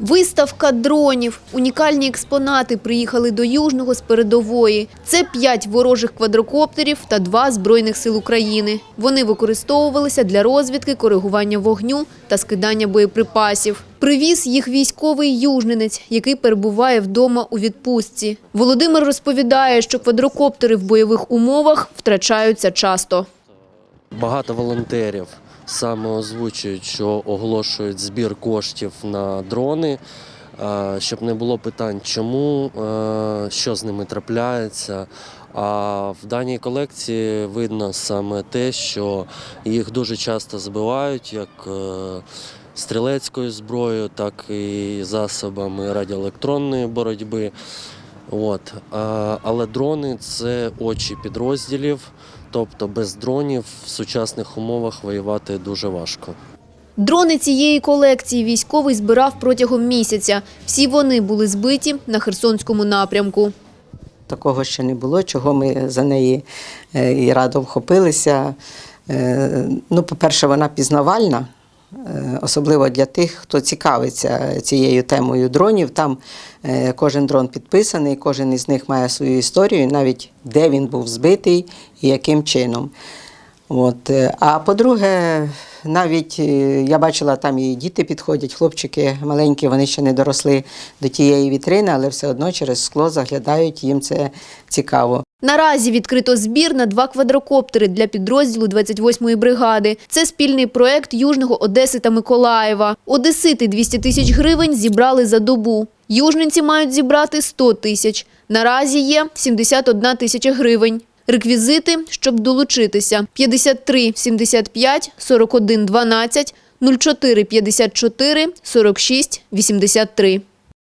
Виставка дронів. Унікальні експонати приїхали до Южного з передової. Це п'ять ворожих квадрокоптерів та два Збройних сил України. Вони використовувалися для розвідки, коригування вогню та скидання боєприпасів. Привіз їх військовий южненець, який перебуває вдома у відпустці. Володимир розповідає, що квадрокоптери в бойових умовах втрачаються часто. Багато волонтерів саме озвучують, що оголошують збір коштів на дрони, е, щоб не було питань, чому, е, що з ними трапляється. А в даній колекції видно саме те, що їх дуже часто збивають як е, стрілецькою зброєю, так і засобами радіоелектронної боротьби. От. Але дрони це очі підрозділів, тобто без дронів в сучасних умовах воювати дуже важко. Дрони цієї колекції військовий збирав протягом місяця. Всі вони були збиті на Херсонському напрямку. Такого ще не було, чого ми за неї е, і радо вхопилися. Е, Ну, по-перше, вона пізнавальна, е, особливо для тих, хто цікавиться цією темою дронів. Там е, кожен дрон підписаний, кожен із них має свою історію, навіть де він був збитий і яким чином. От. е, А по-друге, навіть е, я бачила, там і діти підходять, хлопчики маленькі, вони ще не доросли до тієї вітрини, але все одно через скло заглядають, їм це цікаво. Наразі відкрито збір на два квадрокоптери для підрозділу 28-ї бригади. Це спільний проект Южного Одеси та Миколаєва. Одесити 200 тисяч гривень зібрали за добу. Южненці мають зібрати 100 тисяч. Наразі є 71 тисяча гривень. Реквізити, щоб долучитися: 53 75 41 12 04 54 46 83.